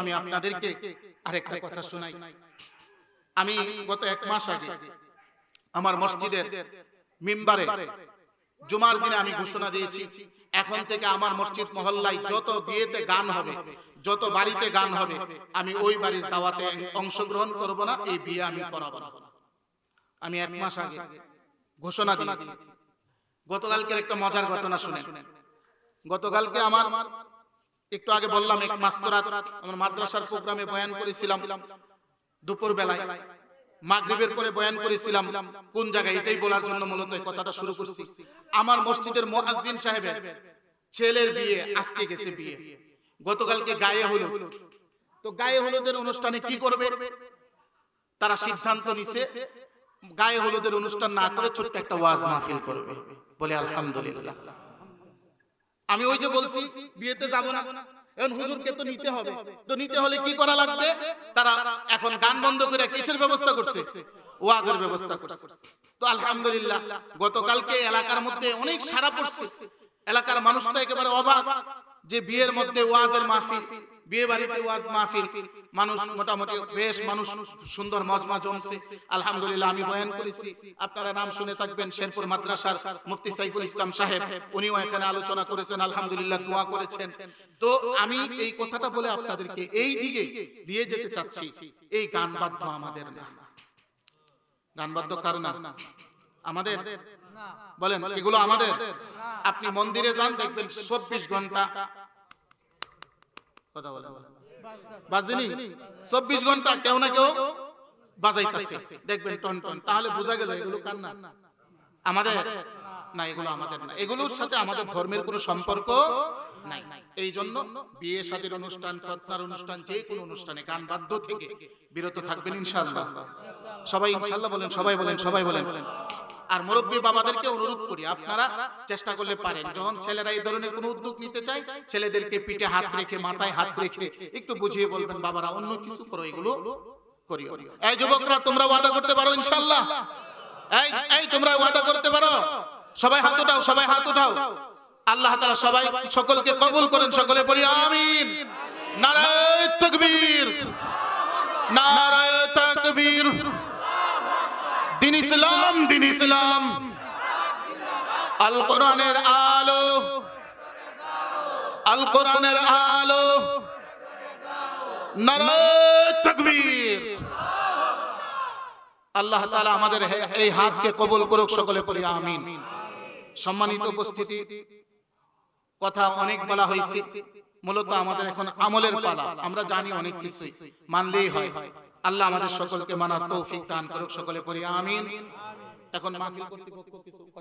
আমি আপনাদেরকে আরেকটা কথা শোনাই। আমি গত এক মাস আগে আমার মসজিদের মিম্বারে জুমার দিনে আমি ঘোষণা দিয়েছি, এখন থেকে আমার মসজিদ মহল্লায় যত বিয়েতে গান হবে, যত বাড়িতে গান হবে, আমি ওই বাড়ির দাওয়াতে অংশগ্রহণ করব না, এই বিয়ে আমি করাবো না। আমি এক মাস আগে ঘোষণা দিয়েছি। গতকালকের একটা মজার ঘটনা শুনে গতকালকে আমার একটু আগে বললাম, এক মাস্তরাত আমার মাদ্রাসার প্রোগ্রামে বয়ান করেছিলাম। দুপুর বেলায় মাগরিবের পরে বয়ান করেছিলাম, কোন জায়গায় এটাই বলার জন্য মূলত কথাটা শুরু করছি। আমার মসজিদের মুয়াজ্জিন সাহেবের ছেলের বিয়ে, আজকে গেছে বিয়ে। গতকালকে গায়ে হলো তো গায়ে হলুদের অনুষ্ঠানে কি করবে? তারা সিদ্ধান্ত নিছে, গায়ে হলুদের অনুষ্ঠান না করে ছোট্ট একটা ওয়াজ মাহফিল করবে। বলে আলহামদুলিল্লাহ। আমি ওই যে বলছি বিয়েতে যাব না। এখন হুজুরকে তো নিতে হবে। তো নিতে হলে কি করা লাগবে? তারা এখন গান বন্ধ করে কিসের ব্যবস্থা করছে? ওয়াজের ব্যবস্থা করছে। তো আলহামদুলিল্লাহ গতকালকে এলাকার মধ্যে অনেক সারা পড়ছে। এলাকার মানুষ তো একেবারে অবাক যে বিয়ের মধ্যে ওয়াজের মাহফিল। বিয়ে বাড়িতে ওয়াজ মাহফিল। মানুষ মোটামুটি বেশ মানুষ সুন্দর মজমা জমছে। আলহামদুলিল্লাহ, আমি বয়ান করেছি। আপনারা নাম শুনে থাকবেন শেরপুর মাদ্রাসার মুফতি সাইফুল ইসলাম সাহেব। উনিও এখানে আলোচনা করেছেন, আলহামদুলিল্লাহ দোয়া করেছেন। তো আমি এই কথাটা বলে আপনাদেরকে এই দিকে যেতে চাচ্ছি। এই গান বাদ্য আমাদের না। গান না? আমাদের? বলেন, এগুলো আমাদের? আপনি মন্দিরে যান, দেখবেন চব্বিশ ঘণ্টা কথা বলেন। বাজদিনি চব্বিশ ঘণ্টা কেউ না কেউ বাজাইতেছে। দেখবেন টন টন। তাহলে বোঝা গেল এগুলো কার না? আমাদের? না এগুলো আমাদের না। এগুলোর সাথে আমাদের ধর্মের কোনো সম্পর্ক নাই। এই জন্য বিয়ে শাদীর অনুষ্ঠান খতনার অনুষ্ঠান যে কোনো অনুষ্ঠানে গান বাদ্য থেকে বিরত থাকবেন ইনশাআল্লাহ। সবাই ইনশাআল্লাহ বলেন সবাই বলেন সবাই বলেন। আর মুরব্বী বাবাদেরকে অনুরোধ করি, আপনারা চেষ্টা করলে পারেন। যখন ছেলেরা এই ধরনের কোনো উদ্যোগ নিতে চায়, ছেলেদেরকে পিঠে হাত রেখে, মাথায় হাত রেখে একটু বুঝিয়ে বলবেন, বাবারা, অন্য কিছু করো, এগুলো করিও। এই যুবকরা তোমরা ওয়াদা করতে পারো, ইনশাআল্লাহ। এই এই তোমরা ওয়াদা করতে পারো। সবাই হাত উঠাও, সবাই হাত উঠাও। আল্লাহ তাআলা সবাই, সকলকে কবুল করেন, সকলে পড়ি, আমিন। নারায়ে তাকবীর। নারায়ে তাকবীর। দিন ইসলাম দিন ইসলাম। আল কোরআনের আলো। আল কোরআনের আলো। নারায়ে আল্লাহ তাআলা আমাদের এই হাতকে কবুল করুক, সকলে পড়ি আমিন। সম্মানিত উপস্থিতি, কথা অনেক বলা হয়েছে। মূলত আমাদের এখন আমলের পালা। আমরা জানি অনেক কিছুই। মানলেই হয়। আল্লাহ আমাদের সকলকে মানার তৌফিক দান করুক সকলে পড়ি আমিন। এখন মাহফিল কর্তৃপক্ষ কিছু কথা